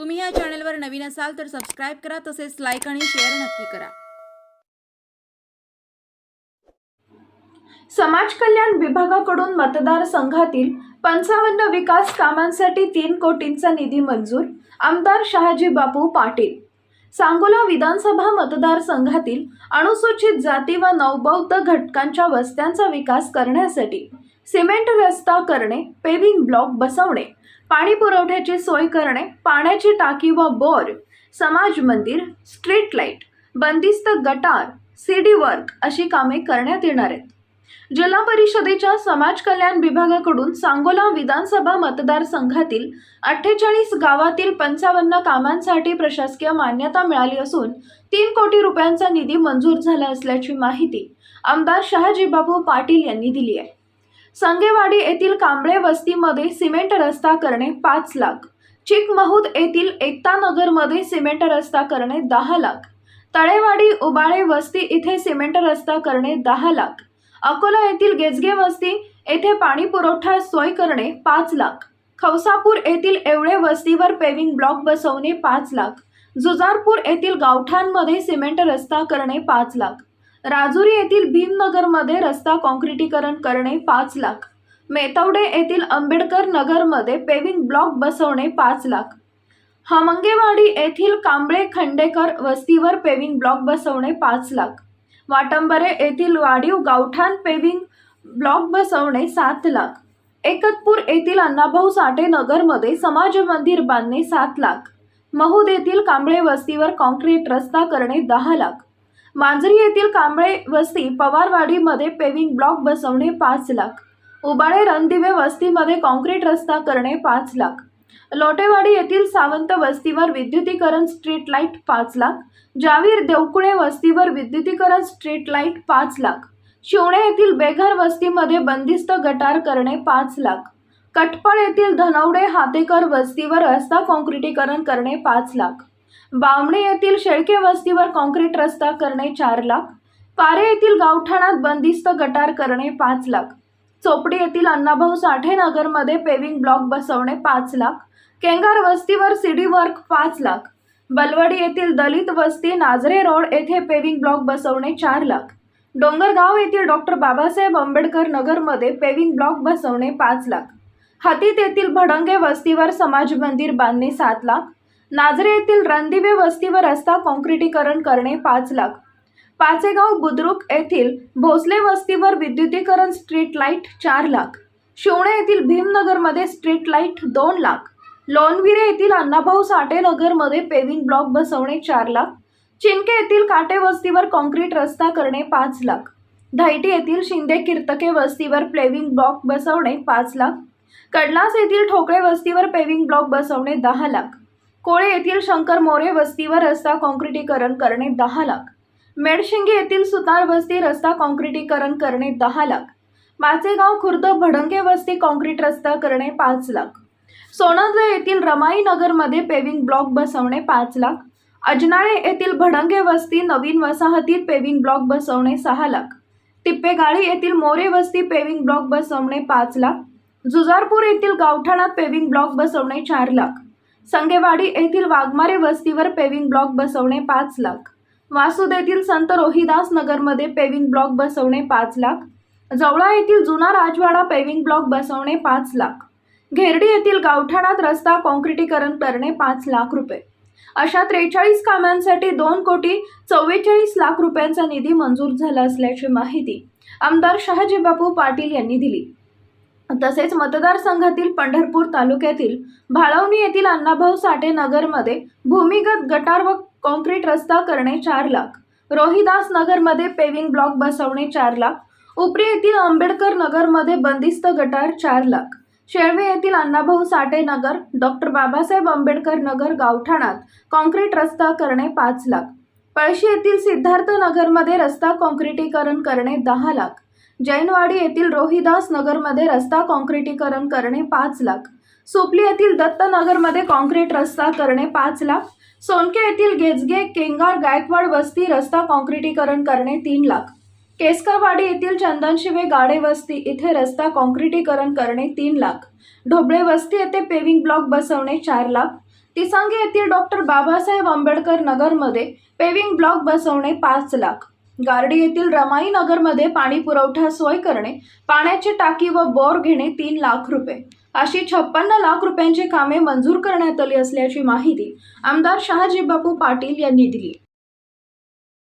तुम्ही या चॅनलवर नवीन असाल तर सबस्क्राईब करा तसेच लाईक आणि शेअर नक्की करा. समाज कल्याण विभागाकडून मतदारसंघातील पंचावन्न विकास कामांसाठी तीन कोटींचा निधी मंजूर आमदार शहाजी बापू पाटील. सांगोला विधानसभा मतदारसंघातील अनुसूचित जाती व नवबौद्ध घटकांच्या वस्त्यांचा विकास करण्यासाठी सिमेंट रस्ता करणे पेविंग ब्लॉक बसवणे. पाणी पुरवठ्याची सोय करणे पाण्याची टाकी व बोर समाज मंदिर स्ट्रीट लाइट बंदिस्त गटार सीडी वर्क अशी कामे करण्यात येणार आहेत. जिल्हा परिषदेच्या समाज कल्याण विभागाकडून सांगोला विधानसभा मतदारसंघातील अठ्ठेचाळीस गावातील पंचावन्न कामांसाठी प्रशासकीय मान्यता मिळाली असून तीन कोटी रुपयांचा निधी मंजूर झाला असल्याची माहिती आमदार शहाजीबाबू पाटील यांनी दिली आहे. संगेवाडी येथील कांबळे वस्तीमध्ये सिमेंट रस्ता करणे पाच लाख. चिकमहूद येथील एकता नगरमध्ये सिमेंट रस्ता करणे दहा लाख. तळेवाडी उबाळे वस्ती इथे सिमेंट रस्ता करणे दहा लाख. अकोला येथील गेजगे वस्ती येथे पाणी पुरवठा सोय करणे पाच लाख. खवसापूर येथील एवढे वस्तीवर पेविंग ब्लॉक बसवणे पाच लाख. जुजारपूर येथील गावठाणमध्ये सिमेंट रस्ता करणे पाच लाख. राजुरी येथील भीमनगरमध्ये रस्ता काँक्रिटीकरण करणे पाच लाख. मेतवडे येथील आंबेडकर नगरमध्ये पेविंग ब्लॉक बसवणे पाच लाख. हामंगेवाडी येथील कांबळे खंडेकर वस्तीवर पेविंग ब्लॉक बसवणे पाच लाख. वाटंबरे येथील वाढीव गावठाण पेविंग ब्लॉक बसवणे सात लाख. एकतपूर येथील अण्णाभाऊ साठे नगरमध्ये समाज मंदिर बांधणे सात लाख. महूद येथील कांबळे वस्तीवर कॉन्क्रीट रस्ता करणे दहा लाख. मांजरी येथील कांबळे वस्ती पवारवाडीमध्ये पेविंग ब्लॉक बसवणे पाच लाख. उबाळे रणदिवे वस्तीमध्ये कॉन्क्रीट रस्ता करणे पाच लाख. लोटेवाडी येथील सावंत वस्तीवर विद्युतीकरण स्ट्रीट लाइट पाच लाख. जावीर देवकुळे वस्तीवर विद्युतीकरण स्ट्रीट लाइट पाच लाख. शिवणे येथील बेघर वस्तीमध्ये बंदिस्त गटार करणे पाच लाख. कटपळ येथील धनवडे हातेकर वस्तीवर रस्ता काँक्रिटीकरण करणे पाच लाख. बामणे येथील शेळके वस्तीवर काँक्रीट रस्ता करणे चार लाख पारे येथील गावठाणात बंदिस्त गटार करणे पाच लाख चोपडी येथील अण्णाभाऊ साठे नगरमध्ये पेविंग ब्लॉक बसवणे पाच लाख केंगार वस्तीवर सिडी वर्क पाच लाख बलवडी येथील दलित वस्ती नाझरे रोड येथे पेविंग ब्लॉक बसवणे चार लाख डोंगरगाव येथील डॉक्टर बाबासाहेब आंबेडकर नगरमध्ये पेविंग ब्लॉक बसवणे पाच लाख हातीत येथील भडंगे वस्तीवर समाज मंदिर बांधणे सात लाख नाझरे येथील रणदिवे वस्तीवर रस्ता काँक्रिटीकरण करणे पाच लाख. पाचेगाव बुद्रुक येथील भोसले वस्तीवर विद्युतीकरण स्ट्रीट लाइट चार लाख. शिवणे येथील भीमनगरमध्ये स्ट्रीट लाइट दोन लाख. लोणविरे येथील अण्णाभाऊ साठे नगरमध्ये पेविंग ब्लॉक बसवणे चार लाख. चिंके येथील काटे वस्तीवर कॉन्क्रीट रस्ता करणे पाच लाख. धायटी येथील शिंदे कीर्तके वस्तीवर प्लेविंग ब्लॉक बसवणे पाच लाख. कडलास येथील ठोकळे वस्तीवर पेविंग ब्लॉक बसवणे दहा लाख. कोळे येथील शंकर मोरे वस्तीवर रस्ता काँक्रिटीकरण करणे दहा लाख. मेडशिंगे येथील सुतार वस्ती रस्ता काँक्रिटीकरण करणे दहा लाख. माचेगाव खुर्द भडंगे वस्ती काँक्रीट रस्ता करणे पाच लाख. सोनंद्र येथील रमाई नगरमध्ये पेविंग ब्लॉक बसवणे पाच लाख. अजनाळे येथील भडंगे वस्ती नवीन वसाहतीत पेविंग ब्लॉक बसवणे सहा लाख. टिप्पेगाळी येथील मोरे वस्ती पेविंग ब्लॉक बसवणे पाच लाख. जुजारपूर येथील गावठाणात पेविंग ब्लॉक बसवणे चार लाख. संगेवाडी येथील वाघमारे वस्तीवर पेविंग ब्लॉक बसवणे पाच लाख. वासुद येथील संत रोहिदास नगरमध्ये पेविंग ब्लॉक बसवणे पाच लाख. जवळा येथील जुना राजवाडा पेविंग ब्लॉक बसवणे पाच लाख. घेरडी येथील गावठाणात रस्ता काँक्रिटीकरण करणे पाच लाख रुपये. अशा त्रेचाळीस कामांसाठी दोन कोटी चव्वेचाळीस लाख रुपयांचा निधी मंजूर झाला असल्याची माहिती आमदार शहाजीबापू पाटील यांनी दिली. तसेच मतदारसंघातील पंढरपूर तालुक्यातील भाळवणी येथील अण्णाभाऊ साठे नगरमध्ये भूमिगत गटार व कॉन्क्रीट रस्ता करणे चार लाख. रोहिदास नगरमध्ये पेविंग ब्लॉक बसवणे चार लाख. उपरी येथील आंबेडकर नगरमध्ये बंदिस्त गटार चार लाख. शेळवे येथील अण्णाभाऊ साठे नगर डॉक्टर बाबासाहेब आंबेडकर नगर गावठाणात कॉन्क्रीट रस्ता करणे पाच लाख. पळशी येथील सिद्धार्थ नगरमध्ये रस्ता कॉन्क्रिटीकरण करणे दहा लाख. जैनवाडी येथील रोहिदास नगरमध्ये रस्ता काँक्रिटीकरण करणे पाच लाख. सोपली येथील दत्तनगरमध्ये काँक्रीट रस्ता करणे पाच लाख. सोनके येथील गेजगे केंगार गायकवाड वस्ती रस्ता काँक्रिटीकरण करणे तीन लाख. केसकरवाडी येथील चंदनशिवे गाडे वस्ती इथे रस्ता काँक्रिटीकरण करणे तीन लाख. ढोबळे वस्ती येथे पेविंग ब्लॉक बसवणे चार लाख. तिसांगे येथील डॉक्टर बाबासाहेब आंबेडकर नगरमध्ये पेविंग ब्लॉक बसवणे पाच लाख. गार्डी येथील रमाई नगरमध्ये पाणी पुरवठा सोय करणे पाण्याची टाकी व बोर घेणे तीन लाख रुपये. अशी छप्पन्न लाख रुपयांची कामे मंजूर करण्यात आली असल्याची माहिती आमदार शहाजी बापू पाटील यांनी दिली.